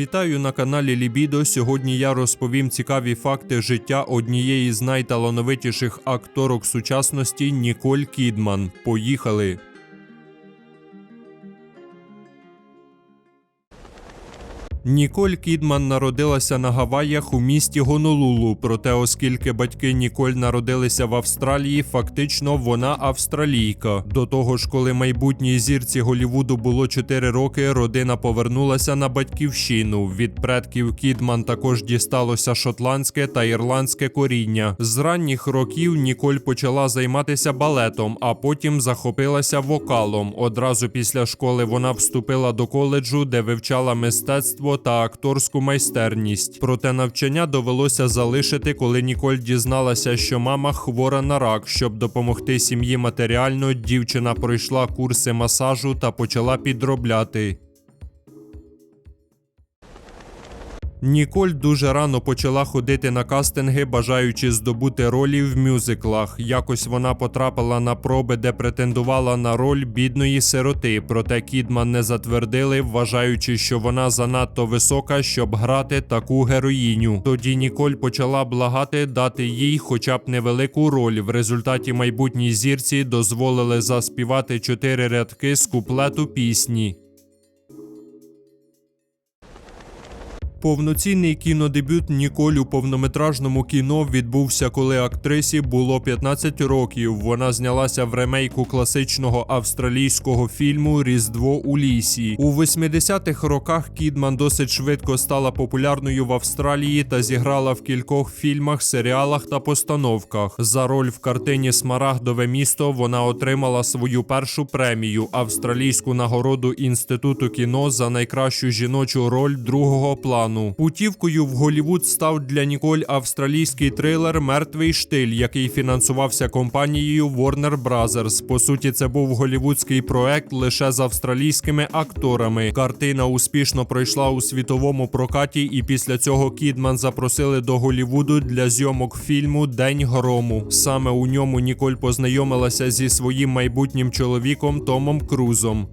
Вітаю на каналі Лібідо. Сьогодні я розповім цікаві факти життя однієї з найталановитіших акторок сучасності Ніколь Кідман. Поїхали! Ніколь Кідман народилася на Гаваях у місті Гонолулу. Проте, оскільки батьки Ніколь народилися в Австралії, фактично вона австралійка. До того ж, коли майбутній зірці Голівуду було 4 роки, родина повернулася на батьківщину. Від предків Кідман також дісталося шотландське та ірландське коріння. З ранніх років Ніколь почала займатися балетом, а потім захопилася вокалом. Одразу після школи вона вступила до коледжу, де вивчала мистецтво та акторську майстерність. Проте навчання довелося залишити, коли Ніколь дізналася, що мама хвора на рак. Щоб допомогти сім'ї матеріально, дівчина пройшла курси масажу та почала підробляти. Ніколь дуже рано почала ходити на кастинги, бажаючи здобути ролі в мюзиклах. Якось вона потрапила на проби, де претендувала на роль бідної сироти. Проте Кідман не затвердили, вважаючи, що вона занадто висока, щоб грати таку героїню. Тоді Ніколь почала благати дати їй хоча б невелику роль. В результаті майбутній зірці дозволили заспівати чотири рядки з куплету пісні. Повноцінний кінодебют Ніколь у повнометражному кіно відбувся, коли актрисі було 15 років. Вона знялася в ремейку класичного австралійського фільму Різдво у лісі. У 80-х роках Кідман досить швидко стала популярною в Австралії та зіграла в кількох фільмах, серіалах та постановках. За роль в картині Смарагдове місто вона отримала свою першу премію австралійську нагороду інституту кіно за найкращу жіночу роль другого плану. Путівкою в Голівуд став для Ніколь австралійський трилер Мертвий штиль, який фінансувався компанією Warner Brothers. По суті, це був голівудський проект лише з австралійськими акторами. Картина успішно пройшла у світовому прокаті, і після цього Кідман запросили до Голівуду для зйомок фільму День грому. Саме у ньому Ніколь познайомилася зі своїм майбутнім чоловіком Томом Крузом.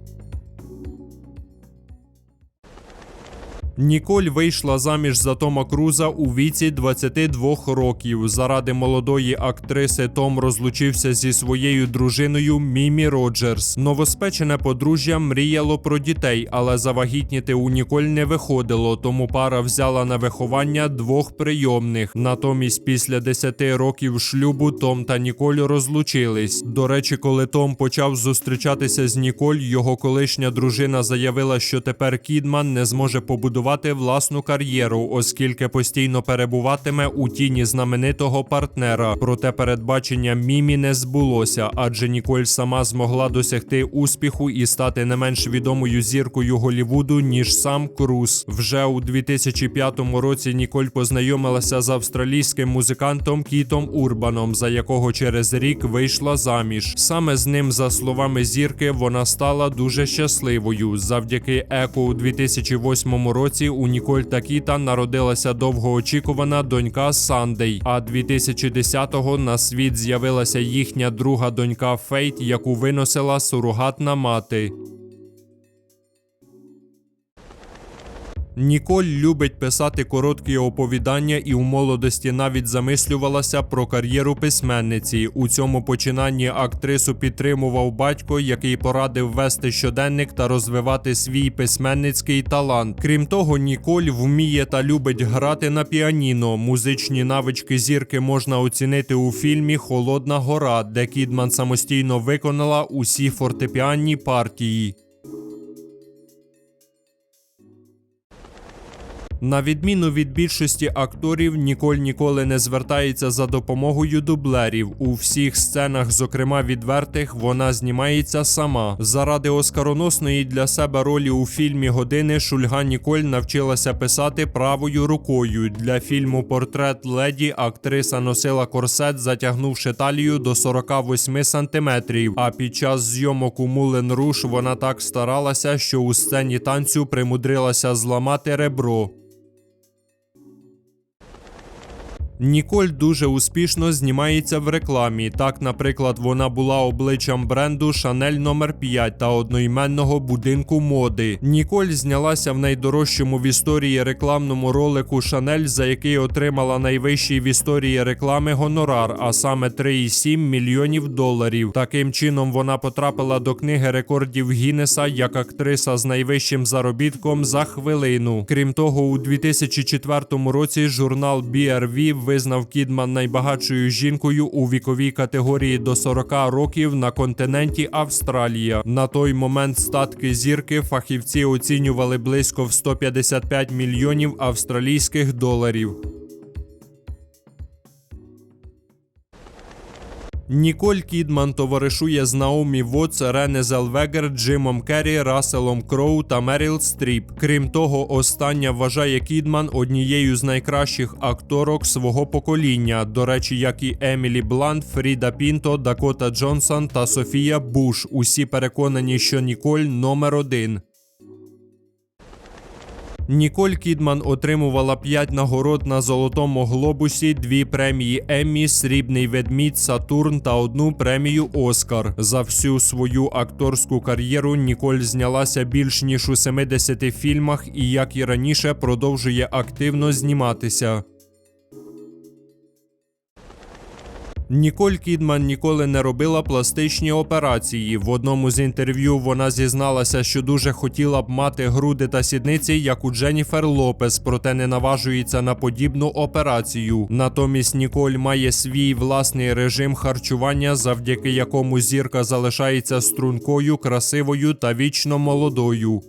Ніколь вийшла заміж за Тома Круза у віці 22 років. Заради молодої актриси Том розлучився зі своєю дружиною Мімі Роджерс. Новоспечене подружжя мріяло про дітей, але завагітніти у Ніколь не виходило, тому пара взяла на виховання двох прийомних. Натомість, після 10 років шлюбу Том та Ніколь розлучились. До речі, коли Том почав зустрічатися з Ніколь, його колишня дружина заявила, що тепер Кідман не зможе побудувати власну кар'єру, оскільки постійно перебуватиме у тіні знаменитого партнера. Проте передбачення Мімі не збулося, адже Ніколь сама змогла досягти успіху і стати не менш відомою зіркою Голівуду, ніж сам Круз. Вже у 2005 році Ніколь познайомилася з австралійським музикантом Кітом Урбаном, за якого через рік вийшла заміж. Саме з ним, за словами зірки, вона стала дуже щасливою. Завдяки еко у 2008 році у Ніколь та Кіта народилася довгоочікувана донька Сандей. А 2010-го на світ з'явилася їхня друга донька Фейт, яку виносила сурогатна мати. Ніколь любить писати короткі оповідання і у молодості навіть замислювалася про кар'єру письменниці. У цьому починанні актрису підтримував батько, який порадив вести щоденник та розвивати свій письменницький талант. Крім того, Ніколь вміє та любить грати на піаніно. Музичні навички зірки можна оцінити у фільмі Холодна гора, де Кідман самостійно виконала усі фортепіанні партії. На відміну від більшості акторів, Ніколь ніколи не звертається за допомогою дублерів. У всіх сценах, зокрема відвертих, вона знімається сама. Заради оскароносної для себе ролі у фільмі Години Шульга Ніколь навчилася писати правою рукою. Для фільму Портрет леді актриса носила корсет, затягнувши талію до 48 сантиметрів. А під час зйомок у Мулен Руш вона так старалася, що у сцені танцю примудрилася зламати ребро. Ніколь дуже успішно знімається в рекламі. Так, наприклад, вона була обличчям бренду Шанель номер 5 та одноіменного будинку моди. Ніколь знялася в найдорожчому в історії рекламному ролику Шанель, за який отримала найвищий в історії реклами гонорар, а саме 3,7 мільйонів доларів. Таким чином вона потрапила до книги рекордів Гіннеса як актриса з найвищим заробітком за хвилину. Крім того, у 2004 році журнал BRV визнав Кідман найбагатшою жінкою у віковій категорії до 40 років на континенті Австралія. На той момент статки зірки фахівці оцінювали близько в 155 мільйонів австралійських доларів. Ніколь Кідман товаришує з Наомі Вотс, Рене Зелвегер, Джимом Керрі, Расселом Кроу та Меріл Стріп. Крім того, остання вважає Кідман однією з найкращих акторок свого покоління. До речі, як і Емілі Блант, Фріда Пінто, Дакота Джонсон та Софія Буш. Усі переконані, що Ніколь номер один. Ніколь Кідман отримувала 5 нагород на Золотому Глобусі, дві премії Еммі, Срібний ведмідь, Сатурн та одну премію Оскар. За всю свою акторську кар'єру Ніколь знялася більш ніж у 70 фільмах і, як і раніше, продовжує активно зніматися. Ніколь Кідман ніколи не робила пластичні операції. В одному з інтерв'ю вона зізналася, що дуже хотіла б мати груди та сідниці, як у Дженніфер Лопес, проте не наважується на подібну операцію. Натомість Ніколь має свій власний режим харчування, завдяки якому зірка залишається стрункою, красивою та вічно молодою.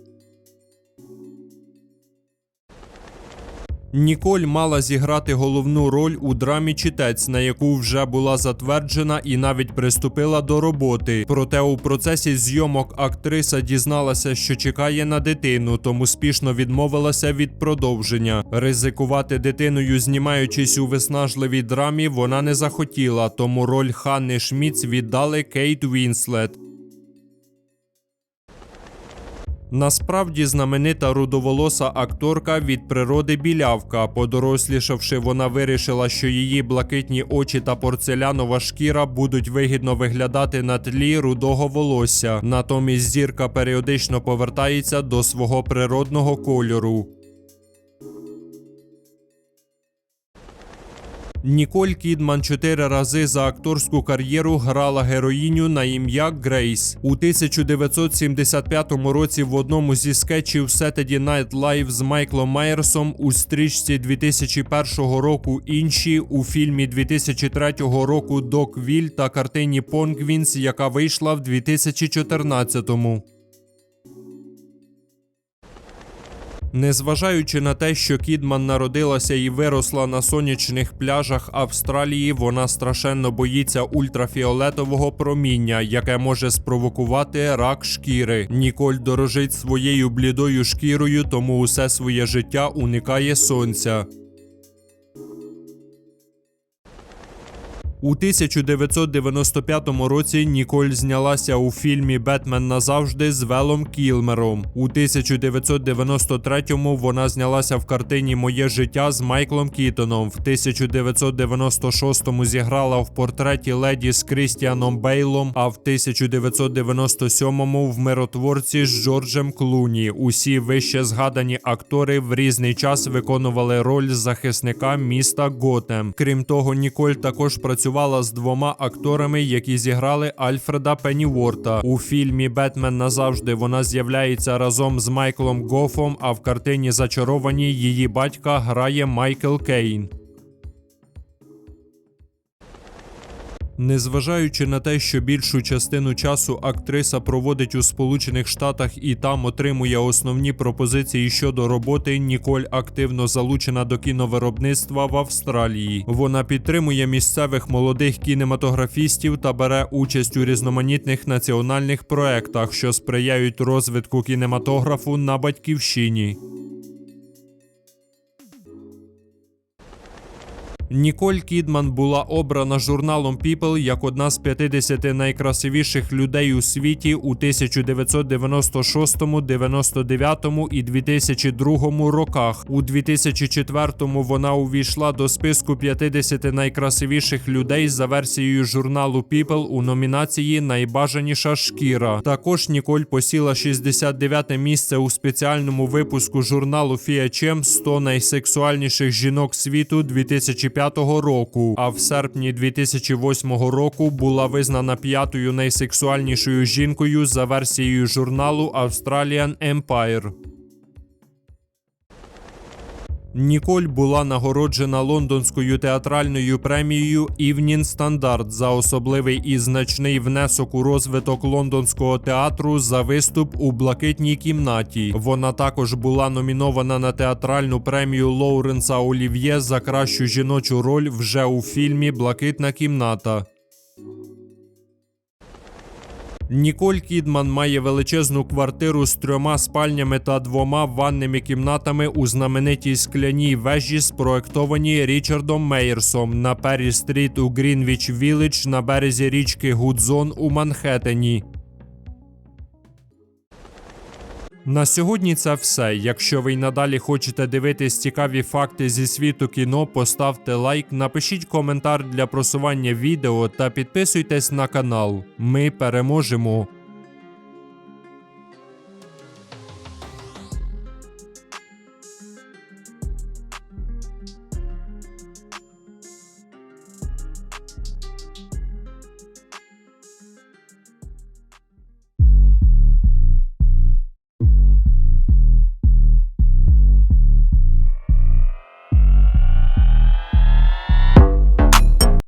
Ніколь мала зіграти головну роль у драмі Читець, на яку вже була затверджена і навіть приступила до роботи. Проте у процесі зйомок актриса дізналася, що чекає на дитину, тому спішно відмовилася від продовження. Ризикувати дитиною, знімаючись у виснажливій драмі, вона не захотіла, тому роль Ханни Шміц віддали Кейт Вінслет. Насправді знаменита рудоволоса акторка від природи білявка. Подорослішавши, вона вирішила, що її блакитні очі та порцелянова шкіра будуть вигідно виглядати на тлі рудого волосся. Натомість зірка періодично повертається до свого природного кольору. Ніколь Кідман чотири рази за акторську кар'єру грала героїню на ім'я Грейс. У 1975 році в одному зі скетчів Saturday Night Live з Майклом Майерсом у стрічці 2001 року інші у фільмі 2003 року Док Віль та картині Понгвінс, яка вийшла в 2014-му. Незважаючи на те, що Кідман народилася і виросла на сонячних пляжах Австралії, вона страшенно боїться ультрафіолетового проміння, яке може спровокувати рак шкіри. Ніколь дорожить своєю блідою шкірою, тому усе своє життя уникає сонця. У 1995 році Ніколь знялася у фільмі Бетмен назавжди з Велом Кілмером. У 1993-му вона знялася в картині Моє життя з Майклом Кітоном. В 1996-му зіграла в портреті леді з Крістіаном Бейлом, а в 1997-му в миротворці з Джорджем Клуні. Усі вище згадані актори в різний час виконували роль захисника міста Готем. Крім того, Ніколь також працювала з двома акторами, які зіграли Альфреда Пенніворта. У фільмі Бетмен назавжди вона з'являється разом з Майклом Гофом, а в картині Зачаровані її батька грає Майкл Кейн. Незважаючи на те, що більшу частину часу актриса проводить у Сполучених Штатах і там отримує основні пропозиції щодо роботи, Ніколь активно залучена до кіновиробництва в Австралії. Вона підтримує місцевих молодих кінематографістів та бере участь у різноманітних національних проектах, що сприяють розвитку кінематографу на батьківщині. Ніколь Кідман була обрана журналом People як одна з 50 найкрасивіших людей у світі у 1996, 99 і 2002 роках. У 2004 вона увійшла до списку 50 найкрасивіших людей за версією журналу People у номінації Найбажаніша шкіра. Також Ніколь посіла 69 місце у спеціальному випуску журналу FIACHEM 100 найсексуальніших жінок світу 2005 року. А в серпні 2008 року була визнана п'ятою найсексуальнішою жінкою за версією журналу Australian Empire. Ніколь була нагороджена лондонською театральною премією Evening Standard за особливий і значний внесок у розвиток лондонського театру за виступ у блакитній кімнаті. Вона також була номінована на театральну премію Лоуренса Олів'є за кращу жіночу роль вже у фільмі Блакитна кімната. Ніколь Кідман має величезну квартиру з трьома спальнями та двома ванними кімнатами у знаменитій скляній вежі, спроектованій Річардом Мейерсом на Перрі Стріт у Грінвіч Вілледж на березі річки Гудзон у Манхеттені. На сьогодні це все. Якщо ви й надалі хочете дивитись цікаві факти зі світу кіно, поставте лайк, напишіть коментар для просування відео та підписуйтесь на канал. Ми переможемо!